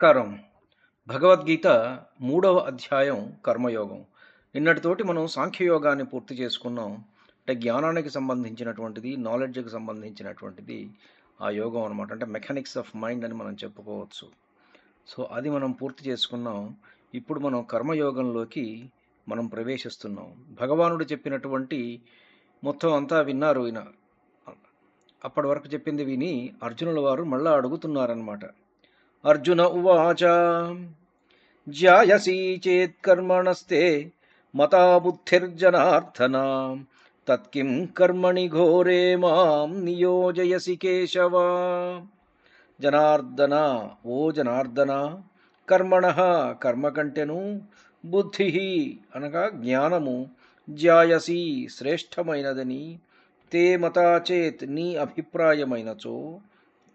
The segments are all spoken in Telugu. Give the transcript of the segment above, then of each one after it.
నమస్కారం. భగవద్గీత మూడవ అధ్యాయం కర్మయోగం. నిన్నటితోటి మనం సాంఖ్యయోగాన్ని పూర్తి చేసుకున్నాం. అంటే జ్ఞానానికి సంబంధించినటువంటిది నాలెడ్జ్కి సంబంధించినటువంటిది ఆ యోగం అనమాట అంటే మెకానిక్స్ ఆఫ్ మైండ్ అని మనం చెప్పుకోవచ్చు. సో అది మనం పూర్తి చేసుకున్నాం. ఇప్పుడు మనం కర్మయోగంలోకి మనం ప్రవేశిస్తున్నాం. భగవానుడు చెప్పినటువంటి మొత్తం అంతా విన్నారు ఈయన. అప్పటి వరకు చెప్పింది విని అర్జునుల వారు మళ్ళా అడుగుతున్నారనమాట అర్జున ఉవాచ. జ్యాయసీ చేత్కర్మణస్తే మతా బుద్ధిర్జనార్థన తత్కిం కర్మణి ఘోరే మాం నియోజయసి కేశవ. జనార్దన ఓ జనార్దన కర్మణ కర్మ కంటెను బుద్ధి అనగా జ్ఞానము జ్యాయసి శ్రేష్టమైనదని తే మతాచేత్ నీ అభిప్రాయమైనచో.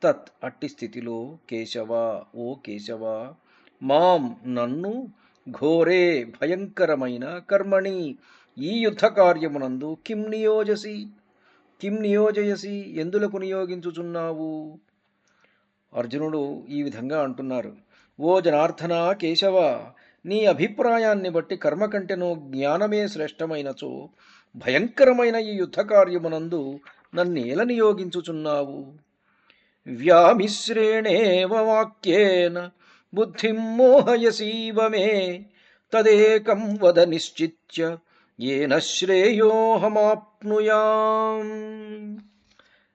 తత్ అట్టి స్థితిలో కేశవ ఓ కేశవ మాం నన్ను ఘోరే భయంకరమైన కర్మణి ఈ యుద్ధ కార్యమునందు కిం నియోజసి? కిం నియోజయసి? ఎందులకు నియోగించుచున్నావు? అర్జునుడు ఈ విధంగా అంటున్నారు. ఓ జనార్దన కేశవ నీ అభిప్రాయాన్ని బట్టి కర్మ కంటెను జ్ఞానమే శ్రేష్టమైనచో భయంకరమైన ఈ యుద్ధ కార్యమునందు నన్నేల నియోగించుచున్నావు? వ్యామిశ్రేణేవ వాక్యేన బుద్ధిం మోహయసీవ మే. తదేకం వద నిశ్చిత్య ఏన శ్రేయోహమాప్నుయాం.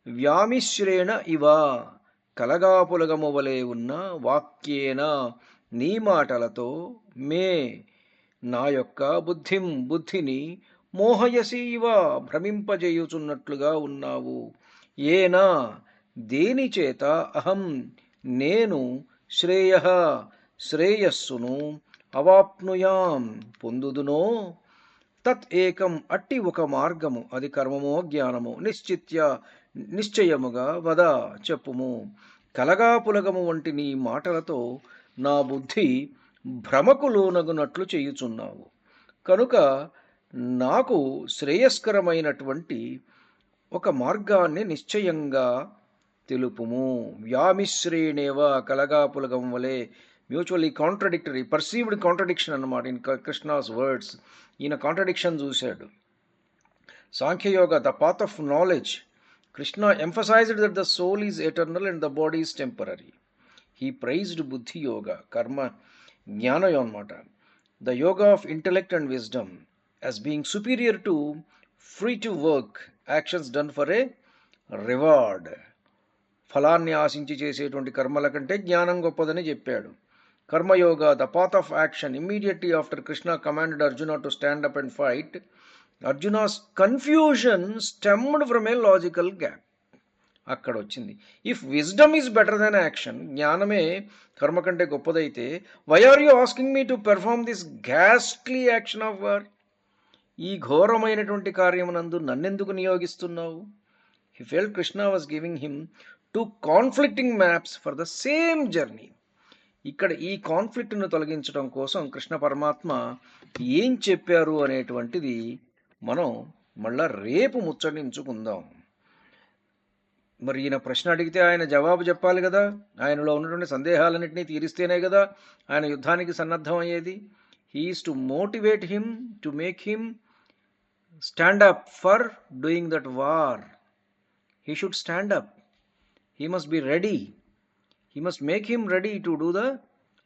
వ్యామిశ్రేణ ఇవ కలగాపులగము వలె ఉన్న వాక్యేన నీ మాటలతో మే. నా యొక్క బుద్ధిం బుద్ధిని మోహయసీవ భ్రమింపజేయుచున్నట్లుగా ఉన్నావు. ఏనా దేనిచేత అహం నేను శ్రేయ శ్రేయస్సును అవాప్నుయాం పొందుదునో? తత్ ఏకం అట్టి ఒక మార్గము అది కర్మమో జ్ఞానము నిశ్చిత్య నిశ్చయముగా వద చెప్పుము. కలగాపులగము వంటి నీ మాటలతో నా బుద్ధి భ్రమకు లోనగునట్లు చేయుచున్నావు. కనుక నాకు శ్రేయస్కరమైనటువంటి ఒక మార్గాన్ని నిశ్చయంగా తెలుపుము. వ్యామిశ్రేణేవ కలగాపులగం వలె మ్యూచువల్లీ కాంట్రడిక్టరీ పర్సీవ్డ్ కాంట్రడిక్షన్ అనమాట ఇన్ కృష్ణాస్ వర్డ్స్. ఈయన కాంట్రడిక్షన్ చూశాడు. Sankhya yoga the path of knowledge. Krishna emphasized that the soul is eternal and the body is temporary he praised buddhi yoga karma జ్ఞానం అనమాట the yoga of intellect and wisdom as being superior to free to work actions done for a reward. ఫలాన్ని ఆశించి చేసేటువంటి కర్మల కంటే జ్ఞానం గొప్పదని చెప్పాడు. Karma yoga the path of action immediately after Krishna commanded Arjuna to stand up and fight. Arjuna's confusion stemmed from a logical gap. అక్కడ వచ్చింది. If wisdom is better than action జ్ఞానమే కర్మ కంటే గొప్పదైతే why are you asking me to perform this ghastly action of war ఈ ఘోరమైనటువంటి కార్యమునందు నన్నెందుకు నియోగిస్తున్నావు? He felt Krishna was giving him two conflicting maps for the same journey ఇక్కడ ఈ కాన్ఫ్లిక్ట్ను తొలగించడం కోసం కృష్ణ పరమాత్మ ఏం చెప్పారు అనేటువంటిది మనం మళ్ళా రేపు ముచ్చటించుకుందాం. మరి ఈయన ప్రశ్న అడిగితే ఆయన జవాబు చెప్పాలి కదా? ఆయనలో ఉన్నటువంటి సందేహాలన్నింటినీ తీరిస్తేనే కదా ఆయన యుద్ధానికి సన్నద్ధం అయ్యేది? He is to motivate him to make him stand up for doing that war he should stand up he must be ready he must make him ready to do the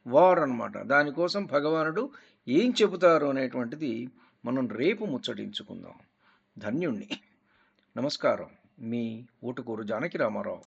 war అనమాట దానికోసం భగవానుడు ఏం చెబుతారు అనేటువంటిది మనం రేపు ముచ్చటించుకుందాం. ధన్యుణ్ణి. నమస్కారం. మీ ఊటుకూరు జానకి రామారావు.